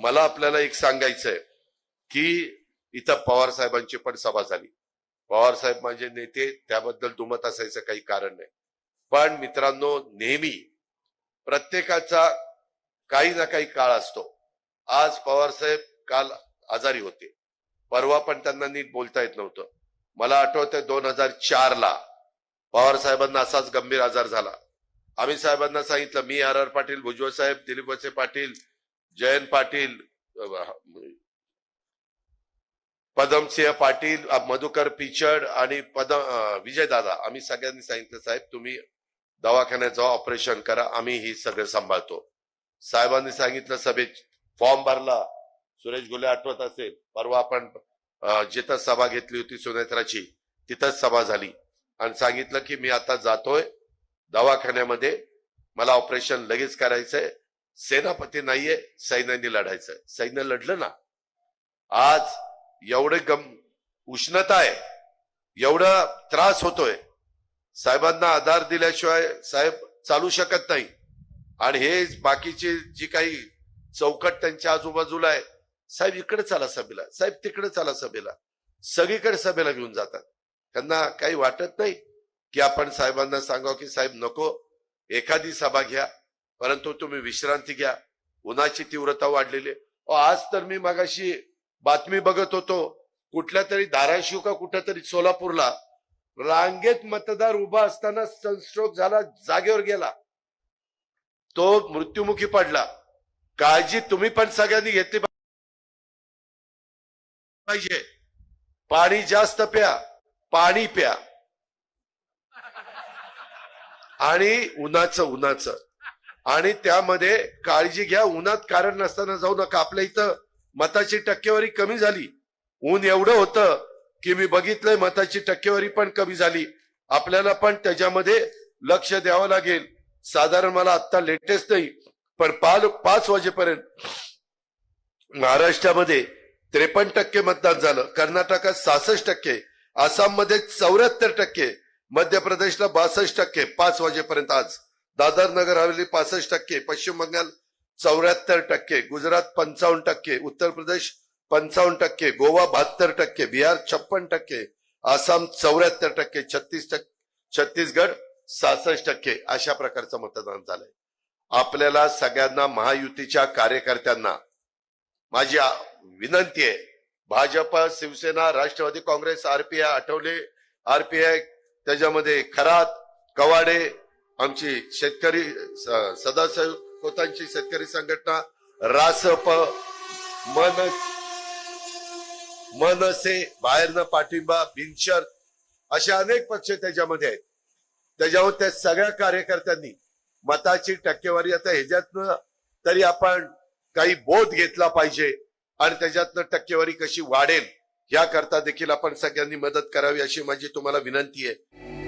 मला आपल्याला एक सांगायचंय की इथं पवार साहेबांची पण सभा झाली. पवार साहेब माझे नेते त्याबद्दल दुमत असायचं काही कारण नाही. पण मित्रांनो नेहमी प्रत्येकाचा काही ना काही काळ असतो. आज पवार साहेब काल आजारी होते. परवा पण त्यांना नीट बोलता येत नव्हतं. मला आठवतंय दोन हजार चार ला पवार साहेबांना असाच गंभीर आजार झाला. आम्ही साहेबांना सांगितलं मी आर आर पाटील भुजबळ साहेब दिलीप वसे पाटील जयंत पाटील पदमसिंह पाटील मधुकर पिचड आणि पद विजय दादा. आम्ही सगळ्यांनी सांगितलं साहेब तुम्ही दवाखान्यात जाऊ ऑपरेशन करा आम्ही ही सगळं सांभाळतो. साहेबांनी सांगितलं सभेत फॉर्म भरला. सुरेश गुले आठवत असेल परवा आपण जिथं सभा घेतली होती सुनेत्राची तिथंच सभा झाली. आणि सांगितलं की मी आता जातोय दवाखान्यामध्ये मला ऑपरेशन लगेच करायचंय. सेनापती नाहीये सैन्याने लढायचंय. सैन्य लढलं ना आज एवढे गम उष्णता आहे एवढा त्रास होतोय. साहेबांना आधार दिल्याशिवाय साहेब चालू शकत नाही. आणि हे बाकीची जी काही चौकट त्यांच्या आजूबाजूला आहे साहेब इकडे चला सभेला साहेब तिकडे चला सभेला. सगळीकडे सभेला घेऊन जातात. त्यांना काही वाटत नाही की आपण साहेबांना सांगावं की साहेब नको एखादी सभा घ्या. परंतु तुम्ही विश्रांती घ्या. उन्हाची तीव्रता वाढलेली आहे. आज तर मी मगाशी बातमी बघत होतो. कुठल्या तरी धाराशिव का कुठल्या तरी सोलापूरला रांगेत मतदार उभा असताना सनस्ट्रोक झाला जागेवर गेला. तो मृत्युमुखी पडला. काळजी तुम्ही पण सगळ्यांनी घेतली पाहिजे. पाणी जास्त प्या पाणी प्या. आणि उन्हाचं उन्हाचं. आणि त्यामध्ये काळजी घ्या उन्हात कारण नसताना जाऊ नका. आपल्या इथं मताची टक्केवारी कमी झाली. ऊन एवढं होतं की मी बघितलंय मताची टक्केवारी पण कमी झाली. आपल्याला पण त्याच्यामध्ये लक्ष द्यावं लागेल. साधारण मला आता लेटेस्ट नाही पण पाच पाच वाजेपर्यंत महाराष्ट्रामध्ये त्रेपन्न टक्के मतदान झालं. कर्नाटकात सहासष्ट टक्के आसाममध्ये चौऱ्याहत्तर टक्के मध्य प्रदेशला बासष्ट टक्के पाच वाजेपर्यंत आज. दादर नगर हवेली पासष्ट टक्के पश्चिम बंगाल चौऱ्याहत्तर टक्के गुजरात पंचावन्न टक्के उत्तर प्रदेश पंचावन्न टक्के गोवा बहात्तर टक्के बिहार छप्पन टक्के आसाम चौऱ्याहत्तर टक्के छत्तीस टक्के छत्तीसगड सहासष्ट टक्के अशा प्रकारचं मतदान झालंय. आपल्याला सगळ्यांना महायुतीच्या कार्यकर्त्यांना माझी विनंती आहे भाजप शिवसेना राष्ट्रवादी काँग्रेस आरपीआय आठवले आरपीआय त्याच्यामध्ये खरात कवाडे आमची शेतकरी स- सदासहकोतांची शेतकरी संघटना रासप मन मनसे बाहेरनं पाठिंबा बिनशर असे अनेक पक्ष त्याच्यामध्ये आहेत. त्याच्यावर त्या सगळ्या कार्यकर्त्यांनी मताची टक्केवारी आता ह्याच्यातनं तरी आपण काही बोध घेतला पाहिजे आणि त्याच्यातनं टक्केवारी कशी वाढेल याकरता देखील आपण सगळ्यांनी मदत करावी अशी माझी तुम्हाला विनंती आहे.